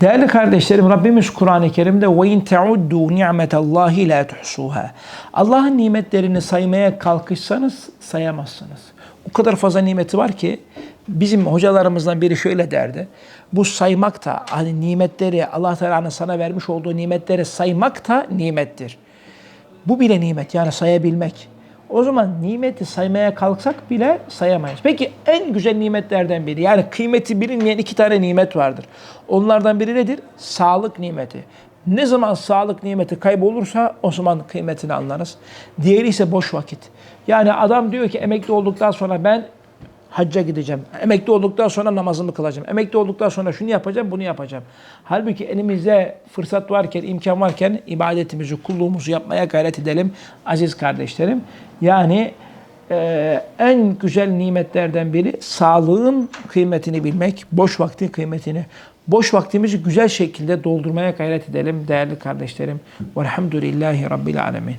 Değerli kardeşlerim Rabbimiz Kur'an-ı Kerim'de ve in teuddu ni'metallahi la tuhsuha. Allah'ın nimetlerini saymaya kalkışsanız sayamazsınız. O kadar fazla nimeti var ki bizim hocalarımızdan biri şöyle derdi. Bu saymak da hani nimetleri Allah Teala'nın sana vermiş olduğu nimetleri saymak da nimettir. Bu bile nimet yani sayabilmek. O zaman nimeti saymaya kalksak bile sayamayız. Peki en güzel nimetlerden biri yani kıymeti bilinmeyen iki tane nimet vardır. Onlardan biri nedir? Sağlık nimeti. Ne zaman sağlık nimeti kaybolursa o zaman kıymetini anlarız. Diğeri ise boş vakit. Yani adam diyor ki emekli olduktan sonra ben hacca gideceğim. Emekli olduktan sonra namazımı kılacağım. Emekli olduktan sonra şunu yapacağım, bunu yapacağım. Halbuki elimizde fırsat varken, imkan varken ibadetimizi, kulluğumuzu yapmaya gayret edelim aziz kardeşlerim. Yani e, en güzel nimetlerden biri sağlığın kıymetini bilmek, boş vaktin kıymetini. Boş vaktimizi güzel şekilde doldurmaya gayret edelim değerli kardeşlerim. Velhamdülillahi Rabbil Alemin.